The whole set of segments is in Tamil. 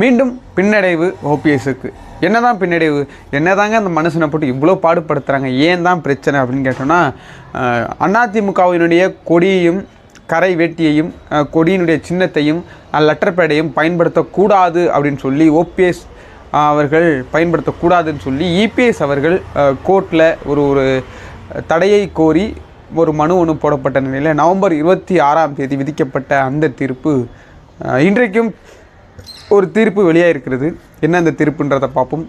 மீண்டும் பின்னடைவு ஓபிஎஸ்க்கு. என்னதான் பின்னடைவு? என்னதாங்க அந்த மனுஷனை போட்டு இவ்வளோ பாடுபடுத்துகிறாங்க ஏன் தான் பிரச்சனை அப்படின்னு கேட்டோன்னா அதிமுகவினுடைய கொடியையும் கரை வேட்டியையும் கொடியினுடைய சின்னத்தையும் லெட்டர் பேடையும் பயன்படுத்தக்கூடாது அப்படின்னு சொல்லி ஓபிஎஸ் அவர்கள் பயன்படுத்தக்கூடாதுன்னு சொல்லி இபிஎஸ் அவர்கள் கோர்ட்டில் ஒரு ஒரு தடையை கோரி ஒரு மனு ஒன்று போடப்பட்ட நிலையில் நவம்பர் இருபத்தி ஆறாம் தேதி விதிக்கப்பட்ட அந்த தீர்ப்பு இன்றைக்கும் ஒரு தீர்ப்பு வெளியாக இருக்கிறது என்ன அந்த தீர்ப்புன்றதை பார்ப்போம்.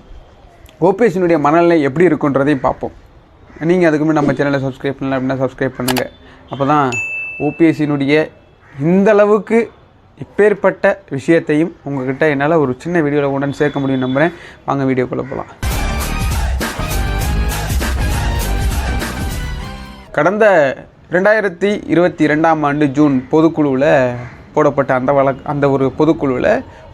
ஓபிஎஸ்னுடைய மனநிலை எப்படி இருக்குன்றதையும் பார்ப்போம். நீங்கள் அதுக்கு முன்னாடி நம்ம சேனலை சப்ஸ்கிரைப் பண்ணல அப்படின்னா சப்ஸ்கிரைப் பண்ணுங்கள் அப்போ தான் ஓபிஎஸ்சினுடைய இந்த அளவுக்கு இப்பேற்பட்ட விஷயத்தையும் உங்ககிட்ட என்னால் ஒரு சின்ன வீடியோவில் உடன் சேர்க்க முடியும் நம்புகிறேன் வாங்க வீடியோக்குள்ளே போகலாம் கடந்த ரெண்டாயிரத்தி இருபத்தி ரெண்டாம் ஆண்டு ஜூன் பொதுக்குழுவில் போடப்பட்ட அந்த வழக்கு அந்த ஒரு பொதுக்குழுவில்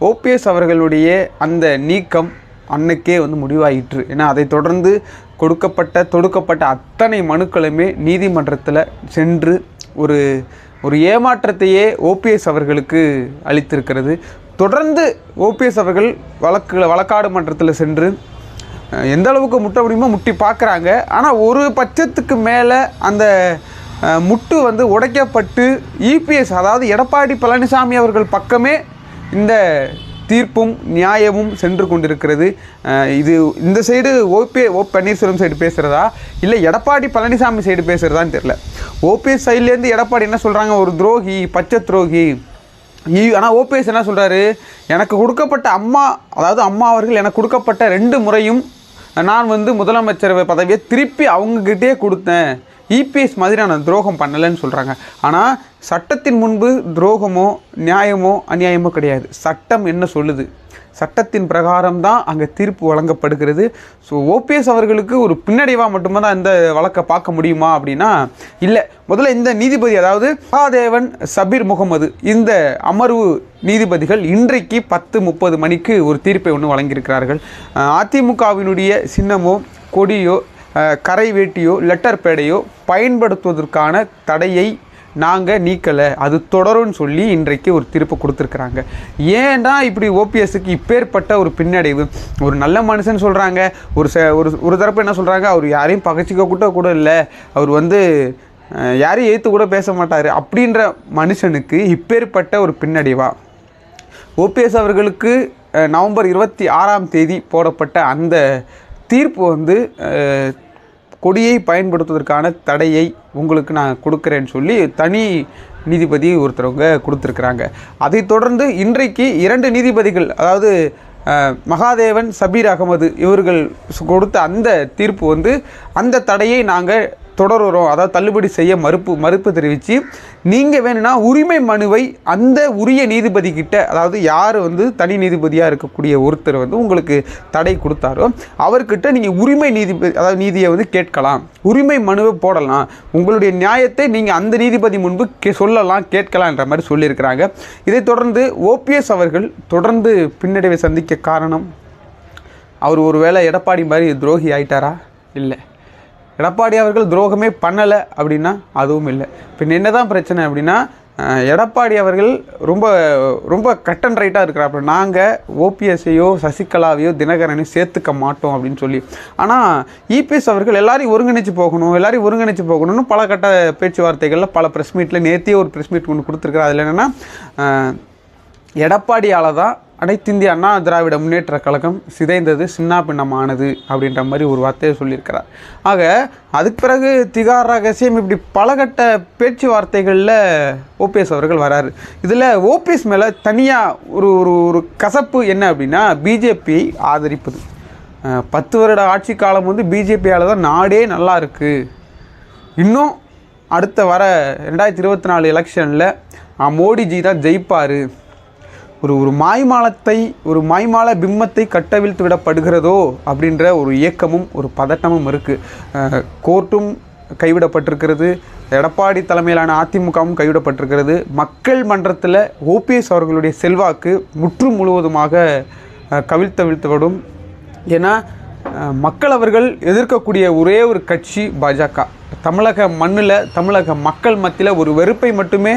ஓபிஎஸ் அவர்களுடைய அந்த நீக்கம் அன்னைக்கே வந்து முடிவாயிற்று. ஏன்னா அதை தொடர்ந்து கொடுக்கப்பட்ட தொடுக்கப்பட்ட அத்தனை மனுக்களுமே நீதிமன்றத்தில் சென்று ஒரு ஒரு ஏமாற்றத்தையே ஓபிஎஸ் அவர்களுக்கு அளித்திருக்கிறது. தொடர்ந்து ஓபிஎஸ் அவர்கள் வழக்கு வழக்காடு மன்றத்தில் சென்று எந்த அளவுக்கு முட்ட முடியுமோ முட்டி பார்க்குறாங்க ஆனால் ஒரு பட்சத்துக்கு மேலே அந்த முட்டு வந்து உடைக்கப்பட்டு இபிஎஸ் அதாவது எடப்பாடி பழனிசாமி அவர்கள் பக்கமே இந்த தீர்ப்பும் நியாயமும் சென்று கொண்டிருக்கிறது. இது இந்த side OP O Panneerselvam side பேசுகிறதா இல்லை எடப்பாடி பழனிசாமி சைடு பேசுகிறதான்னு தெரில ஓபிஎஸ் சைட்லேருந்து எடப்பாடி என்ன சொல்கிறாங்க ஒரு துரோகி பச்சை துரோகி. ஆனால் ஓபிஎஸ் என்ன சொல்கிறாரு எனக்கு கொடுக்கப்பட்ட அம்மா அதாவது அம்மா அவர்கள் எனக்கு கொடுக்கப்பட்ட ரெண்டு முறையும் நான் வந்து முதலமைச்சர் பதவியை திருப்பி அவங்கக்கிட்டே கொடுத்தேன். இபிஎஸ் மாதிரியான துரோகம் பண்ணலைன்னு சொல்கிறாங்க ஆனால் சட்டத்தின் முன்பு துரோகமோ நியாயமோ அநியாயமோ கிடையாது. சட்டம் என்ன சொல்லுது? சட்டத்தின் பிரகாரம் தான் அங்கே தீர்ப்பு வழங்கப்படுகிறது. ஸோ ஓபிஎஸ் அவர்களுக்கு ஒரு பின்னடைவாக மட்டுமே தான் இந்த வழக்கை பார்க்க முடியுமா அப்படின்னா இல்லை. முதல்ல இந்த நீதிபதி அதாவது மகாதேவன் சபீர் முகமது இந்த அமர்வு நீதிபதிகள் இன்றைக்கு பத்து முப்பது மணிக்கு ஒரு தீர்ப்பை ஒன்று வழங்கியிருக்கிறார்கள். அதிமுகவினுடைய சின்னமோ கொடியோ கரை வேட்டியோ லெட்டர் பேடையோ பயன்படுத்துவதற்கான தடையை நாங்கள் நீக்கலை. அது தொடரும்னு சொல்லி இன்றைக்கு ஒரு தீர்ப்பு கொடுத்துருக்குறாங்க. ஏன்டா இப்படி ஓபிஎஸ்க்கு இப்பேற்பட்ட ஒரு பின்னடைவு? ஒரு நல்ல மனுஷன் சொல்கிறாங்க ஒரு ச ஒரு ஒரு தரப்பு என்ன சொல்கிறாங்க அவர் யாரையும் பகச்சிக்க கூட கூட இல்லை. அவர் வந்து யாரையும் ஏற்று கூட பேச மாட்டார். அப்படின்ற மனுஷனுக்கு இப்பேற்பட்ட ஒரு பின்னடைவா? ஓபிஎஸ் அவர்களுக்கு நவம்பர் இருபத்தி ஆறாம் தேதி போடப்பட்ட அந்த தீர்ப்பு வந்து கொடியை பயன்படுத்துவதற்கான தடையை உங்களுக்கு நான் கொடுக்குறேன்னு சொல்லி தனி நீதிபதி ஒருத்தரவங்க கொடுத்துருக்குறாங்க. அதைத் தொடர்ந்து இன்றைக்கு இரண்டு நீதிபதிகள் அதாவது மகாதேவன் சபீர் அகமது இவர்கள் கொடுத்த அந்த தீர்ப்பு வந்து அந்த தடையை நாங்கள் தொடருறோம். அதாவது தள்ளுபடி செய்ய மறுப்பு மறுப்பு தெரிவித்து நீங்கள் வேணும்னா உரிமை மனுவை அந்த உரிய நீதிபதிக்கிட்ட அதாவது யார் வந்து தனி நீதிபதியாக இருக்கக்கூடிய ஒருத்தர் வந்து உங்களுக்கு தடை கொடுத்தாரோ அவர்கிட்ட நீங்கள் உரிமை நீதிபதி அதாவது நீதியை வந்து கேட்கலாம். உரிமை மனுவை போடலாம். உங்களுடைய நியாயத்தை நீங்கள் அந்த நீதிபதி முன்பு கே சொல்லலாம் கேட்கலான்ற மாதிரி சொல்லியிருக்கிறாங்க. இதைத் தொடர்ந்து ஓபிஎஸ் அவர்கள் தொடர்ந்து பின்னடைவை சந்திக்க காரணம் அவர் ஒருவேளை எடப்பாடி மாதிரி துரோகி ஆயிட்டாரா? இல்லை. எடப்பாடி அவர்கள் துரோகமே பண்ணலை அப்படின்னா அதுவும் இல்லை. பின் என்னதான் பிரச்சனை அப்படின்னா எடப்பாடி அவர்கள் ரொம்ப ரொம்ப கட் அண்ட் ரைட்டாக இருக்கிறாப்புல. நாங்கள் ஓபிஎஸ்ஐயோ சசிகலாவையோ தினகரனையும் சேர்த்துக்க மாட்டோம் அப்படின்னு சொல்லி. ஆனால் இபிஎஸ் அவர்கள் எல்லாரையும் ஒருங்கிணைச்சு போகணும் எல்லாரையும் ஒருங்கிணைச்சு போகணும்னு பல கட்ட பேச்சுவார்த்தைகளில் பல ப்ரெஸ் மீட்டில் நேத்தியே ஒரு ப்ரெஸ் மீட் ஒன்று கொடுத்துருக்குறாரு. அதில் என்னென்னா எடப்பாடியால் தான் அனைத்திந்திய அண்ணா திராவிட முன்னேற்ற கழகம் சிதைந்தது சின்னாபின்னமானது அப்படின்ற மாதிரி ஒரு வார்த்தையை சொல்லியிருக்கிறார். ஆக அதுக்கு பிறகு திகார் ரகசியம் இப்படி பலகட்ட பேச்சுவார்த்தைகளில் ஓபிஎஸ் அவர்கள் வராரு. இதில் ஓபிஎஸ் மேலே தனியாக ஒரு ஒரு ஒரு கசப்பு என்ன அப்படின்னா பிஜேபியை ஆதரிப்பது. பத்து வருட ஆட்சி காலம் வந்து பிஜேபியால் தான் நாடே நல்லா இருக்குது இன்னும் அடுத்த வர ரெண்டாயிரத்தி இருபத்தி நாலு எலெக்ஷனில் மோடிஜி தான் ஜெயிப்பார். ஒரு ஒரு மாய்மாலத்தை ஒரு மாய்மால பிம்மத்தை கட்டவிழ்த்து விடப்படுகிறதோ அப்படின்ற ஒரு இயக்கமும் ஒரு பதட்டமும் இருக்குது கோர்ட்டும் கைவிடப்பட்டிருக்கிறது. எடப்பாடி தலைமையிலான அதிமுகவும் கைவிடப்பட்டிருக்கிறது. மக்கள் மன்றத்தில் ஓபிஎஸ் அவர்களுடைய செல்வாக்கு முற்று முழுவதுமாக கவிழ்த்தவிழ்த்துவிடும் ஏன்னா மக்கள் அவர்கள் எதிர்க்கக்கூடிய ஒரே ஒரு கட்சி பாஜக. தமிழக மண்ணில் தமிழக மக்கள் மத்தியில் ஒரு வெறுப்பை மட்டுமே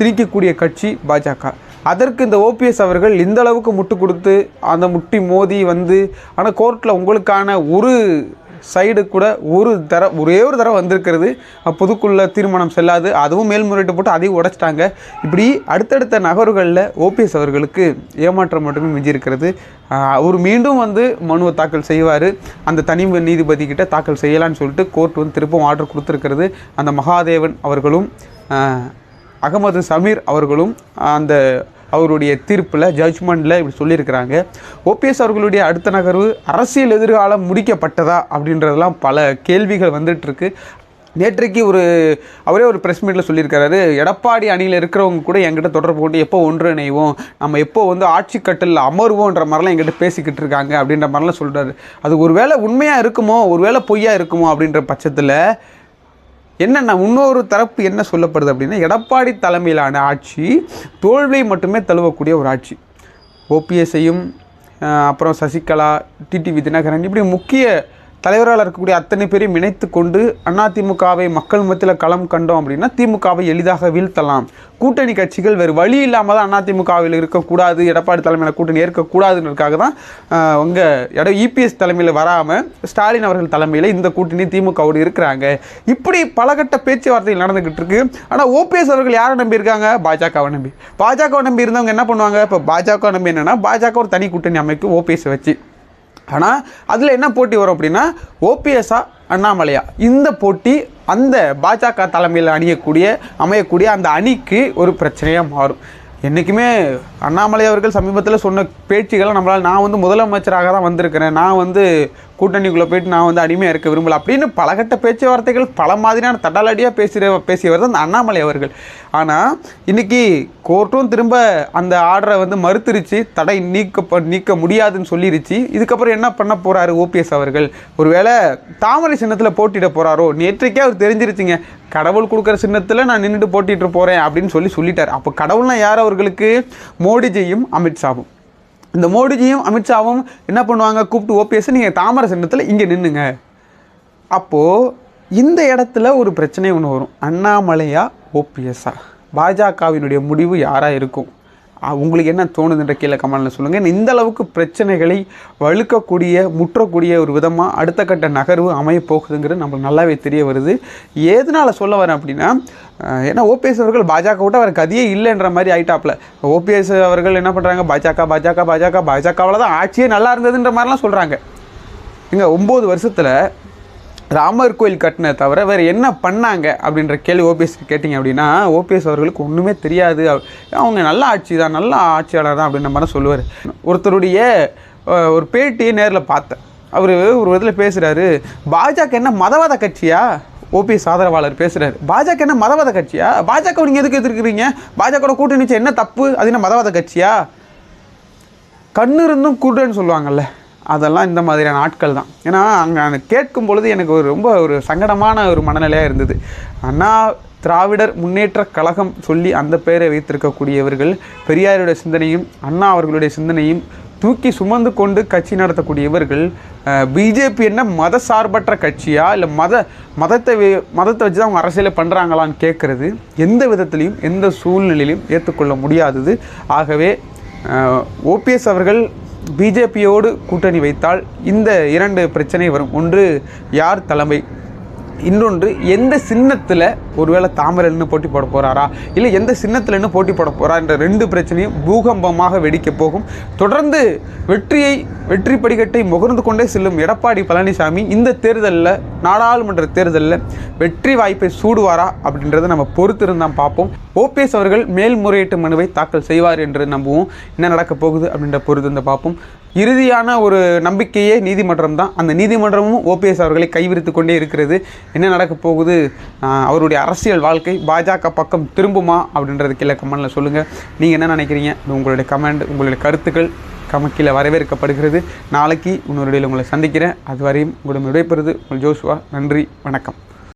திணிக்கக்கூடிய கட்சி பாஜக. அதற்கு இந்த ஓபிஎஸ் அவர்கள் இந்த அளவுக்கு முட்டு கொடுத்து அந்த முட்டி மோதி வந்து ஆனால் கோர்ட்டில் உங்களுக்கான ஒரு சைடு கூட ஒரு தர ஒரே ஒரு தடவை வந்திருக்கிறது. அஹ் பொதுக்குள்ள தீர்மானம் செல்லாது. அதுவும் மேல்முறையீட்டு போட்டு அதையும் உடைச்சிட்டாங்க. இப்படி அடுத்தடுத்த நகர்வுகளில் ஓபிஎஸ் அவர்களுக்கு ஏமாற்றம் மட்டுமே மிஞ்சியிருக்கிறது. அவர் மீண்டும் வந்து மனுவை தாக்கல் செய்வார். அந்த தனி நீதிபதி கிட்ட தாக்கல் செய்யலான்னு சொல்லிட்டு கோர்ட் வந்து திருப்பவும் ஆர்டர் கொடுத்துருக்கிறது. அந்த மகாதேவன் அவர்களும் அகமது சமீர் அவர்களும் அந்த அவருடைய தீர்ப்பில் ஜட்ஜ்மெண்ட்டில் இப்படி சொல்லியிருக்கிறாங்க. ஓபிஎஸ் அவர்களுடைய அடுத்த நகர்வு அரசியல் எதிர்காலம் முடிக்கப்பட்டதா அப்படின்றதெல்லாம் பல கேள்விகள் வந்துட்டுருக்கு. நேற்றைக்கு ஒரு அவரே ஒரு ப்ரெஸ் மீட்டில் சொல்லியிருக்காரு எடப்பாடி அணியில் இருக்கிறவங்க கூட என்கிட்ட தொடர்பு கொண்டு எப்போ ஒன்றிணைவோம் நம்ம எப்போ வந்து ஆட்சி கட்டில் அமர்வோன்ற மாதிரிலாம் என்கிட்ட பேசிக்கிட்டு இருக்காங்க அப்படின்ற மாதிரிலாம் சொல்கிறாரு அது ஒரு வேளை உண்மையாக இருக்குமோ ஒரு வேளை பொய்யா இருக்குமோ அப்படின்ற பட்சத்தில் என்னென்ன இன்னொரு தரப்பு என்ன சொல்லப்படுது அப்படின்னா எடப்பாடி தலைமையிலான ஆட்சி தோல்வியை மட்டுமே தழுவக்கூடிய ஒரு ஆட்சி. ஓபிஎஸ்ஸையும் அப்புறம் சசிகலா டிடிவி தினகரன் இப்படி முக்கிய தலைவரால் இருக்கக்கூடிய அத்தனை பேரையும் இணைத்து கொண்டு அதிமுகவை மக்கள் மத்தியில் களம் கண்டோம் அப்படின்னா திமுகவை எளிதாக வீழ்த்தலாம். கூட்டணி கட்சிகள் வேறு வழி இல்லாமல் தான் அதிமுகவில் இருக்கக்கூடாது எடப்பாடி தலைமையில் கூட்டணி ஏற்கக்கூடாதுன்றதுக்காக தான் உங்கள் உங்க எட இபிஎஸ் தலைமையில் வராமல் ஸ்டாலின் அவர்கள் தலைமையில் இந்த கூட்டணி திமுகவோடு இருக்கிறாங்க. இப்படி பலகட்ட பேச்சுவார்த்தைகள் நடந்துக்கிட்டு இருக்கு. ஆனால் ஓபிஎஸ் அவர்கள் யாரை நம்பி இருக்காங்க? பாஜகவை நம்பி. பாஜகவை நம்பி இருந்தவங்க என்ன பண்ணுவாங்க? இப்போ பாஜக நம்பி என்னென்னா பாஜக ஒரு தனி கூட்டணி அமைக்கும் ஓபிஎஸ் வச்சு ஆனால் அதில் என்ன போட்டி வரும் அப்படின்னா ஓபிஎஸ்ஸா அண்ணாமலையா. இந்த போட்டி அந்த பாஜக தலைமையில் அணியக்கூடிய அமையக்கூடிய அந்த அணிக்கு ஒரு பிரச்சனையாக மாறும். என்றைக்குமே அண்ணாமலை அவர்கள் சமீபத்தில் சொன்ன பேச்சுகளை நம்மளால் நான் வந்து முதலமைச்சராக தான் வந்திருக்கிறேன். நான் வந்து கூட்டணிக்குள்ளே போயிட்டு நான் வந்து அடிமையாக இருக்க விரும்பல அப்படின்னு பலகட்ட பேச்சுவார்த்தைகள் பல மாதிரியான தடாலடியாக பேசுகிற பேசியவர் தான் அந்த அண்ணாமலை அவர்கள். ஆனால் இன்னைக்கு கோர்ட்டும் திரும்ப அந்த ஆர்டரை வந்து மறுத்துருச்சு. தடை நீக்க நீக்க முடியாதுன்னு சொல்லிருச்சு. இதுக்கப்புறம் என்ன பண்ண போகிறாரு ஓபிஎஸ் அவர்கள்? ஒருவேளை தாமரை சின்னத்தில் போட்டியிட போகிறாரோ நேற்றைக்கே அவர் தெரிஞ்சிருச்சுங்க. கடவுள் கொடுக்குற சின்னத்தில் நான் நின்றுட்டு போட்டிட்டு போகிறேன் அப்படின்னு சொல்லி சொல்லிட்டார். அப்போ கடவுள்னா யார் அவர்களுக்கு? மோடிஜியும் அமித்ஷாவும். இந்த மோடிஜியும் அமித்ஷாவும் என்ன பண்ணுவாங்க? கூப்பிட்டு ஓபிஎஸ் நீங்கள் தாமரை சின்னத்தில் இங்கே நின்றுங்க அப்போது இந்த இடத்துல ஒரு பிரச்சனை ஒன்று வரும். அண்ணாமலையா? ஓபிஎஸ்ஸா பாஜகவினுடைய முடிவு யாராக இருக்கும்? உங்களுக்கு என்ன தோணுதுன்ற கீழே கமெண்ட்ல சொல்லுங்கள் இந்த அளவுக்கு பிரச்சனைகளை வழுக்கக்கூடிய முற்றக்கூடிய ஒரு விதமாக அடுத்த கட்ட நகர்வு அமைய போகுதுங்கிறது நம்மளுக்கு நல்லாவே தெரிய வருது. எதனால் சொல்ல வரேன் அப்படின்னா ஏன்னா ஓபிஎஸ் அவர்கள் பாஜக விட்டு அவர் கதியே இல்லைன்ற மாதிரி ஆயிட்டாப்பில் ஓபிஎஸ் அவர்கள் என்ன பண்ணுறாங்க பாஜக பாஜக பாஜக பாஜகவில் தான் ஆட்சியே நல்லா இருந்ததுன்ற மாதிரிலாம் சொல்கிறாங்க இங்கே ஒம்பது வருஷத்தில் ராமர் கோயில் கட்டின தவிர வேறு என்ன பண்ணாங்க அப்படின்ற கேள்வி ஓபிஎஸ் கேட்டிங்க அப்படின்னா ஓபிஎஸ் அவர்களுக்கு ஒன்றுமே தெரியாது. அவங்க நல்ல ஆட்சி தான் நல்ல ஆட்சியாளர் தான் அப்படின்ற மாதிரி சொல்லுவார். ஒருத்தருடைய ஒரு பேட்டியை நேரில் பார்த்தேன். அவர் ஒரு விதத்தில் பேசுகிறாரு பாஜக என்ன மதவாத கட்சியா? ஓபிஎஸ் ஆதரவாளர் பேசுகிறாரு பாஜக என்ன மதவாத கட்சியா? பாஜக நீங்கள் எதுக்கு எதிர்க்கிறீங்க? பாஜகவோட கூட்டணி வச்சு என்ன தப்பு? அது என்ன மதவாத கட்சியா? கண்ணு இருந்தும் கூட்டுன்னு சொல்லுவாங்கல்ல. அதெல்லாம் இந்த மாதிரியான ஆட்கள் தான். ஏன்னா அங்கே நான் கேட்கும் பொழுது எனக்கு ஒரு ரொம்ப ஒரு சங்கடமான ஒரு மனநிலையாக இருந்தது. அண்ணா திராவிடர் முன்னேற்ற கழகம் சொல்லி அந்த பெயரை வைத்திருக்கக்கூடியவர்கள் பெரியாருடைய சிந்தனையும் அண்ணா அவர்களுடைய சிந்தனையும் தூக்கி சுமந்து கொண்டு கட்சி நடத்தக்கூடியவர்கள் பிஜேபி என்ன மத சார்பற்ற கட்சியா இல்லை மத மதத்தை மதத்தை வச்சு தான் அவங்க அரசியலை பண்ணுறாங்களான்னு கேட்குறது எந்த விதத்துலேயும் எந்த சூழ்நிலையிலையும் ஏற்றுக்கொள்ள முடியாதது. ஆகவே ஓபிஎஸ் அவர்கள் பிஜேபியோடு கூட்டணி வைத்தால் இந்த இரண்டு பிரச்சனை வரும். ஒன்று யார் தலைமை? இன்னொன்று எந்த சின்னத்தில் ஒருவேளை தாமரை நின்று போட்டி போட போகிறாரா இல்லை எந்த சின்னத்தில் நின்று போட்டி போட போகிறா என்ற ரெண்டு பிரச்சனையும் பூகம்பமாக வெடிக்க போகும். தொடர்ந்து வெற்றியை வெற்றி படிக்கட்டை முகர்ந்து கொண்டே செல்லும் எடப்பாடி பழனிசாமி இந்த தேர்தலில் நாடாளுமன்ற தேர்தலில் வெற்றி வாய்ப்பை சூடுவாரா அப்படின்றத நம்ம பொறுத்திருந்தான் பார்ப்போம். ஓபிஎஸ் அவர்கள் மேல்முறையீட்டு மனுவை தாக்கல் செய்வார் என்று நம்புவோம். என்ன நடக்க போகுது அப்படின்ற பொறுத்திருந்து பார்ப்போம். இறுதியான ஒரு நம்பிக்கையே நீதிமன்றம் தான். அந்த நீதிமன்றமும் ஓபிஎஸ் அவர்களை கைவிரித்து கொண்டே இருக்கிறது. என்ன நடக்க போகுது? அவருடைய அரசியல் வாழ்க்கை பாஜக பக்கம் திரும்புமா? அப்படின்றது கீழே கமெண்டில் சொல்லுங்கள் நீங்கள் என்ன நினைக்கிறீங்க? உங்களுடைய கமெண்ட் உங்களுடைய கருத்துக்கள் கமக்கில வரவேற்கப்படுகிறது. நாளைக்கு இன்னொரு உங்களை சந்திக்கிறேன். அதுவரையும் உங்களுடன் விடைபெறுது உங்கள் ஜோஷுவா நன்றி வணக்கம்.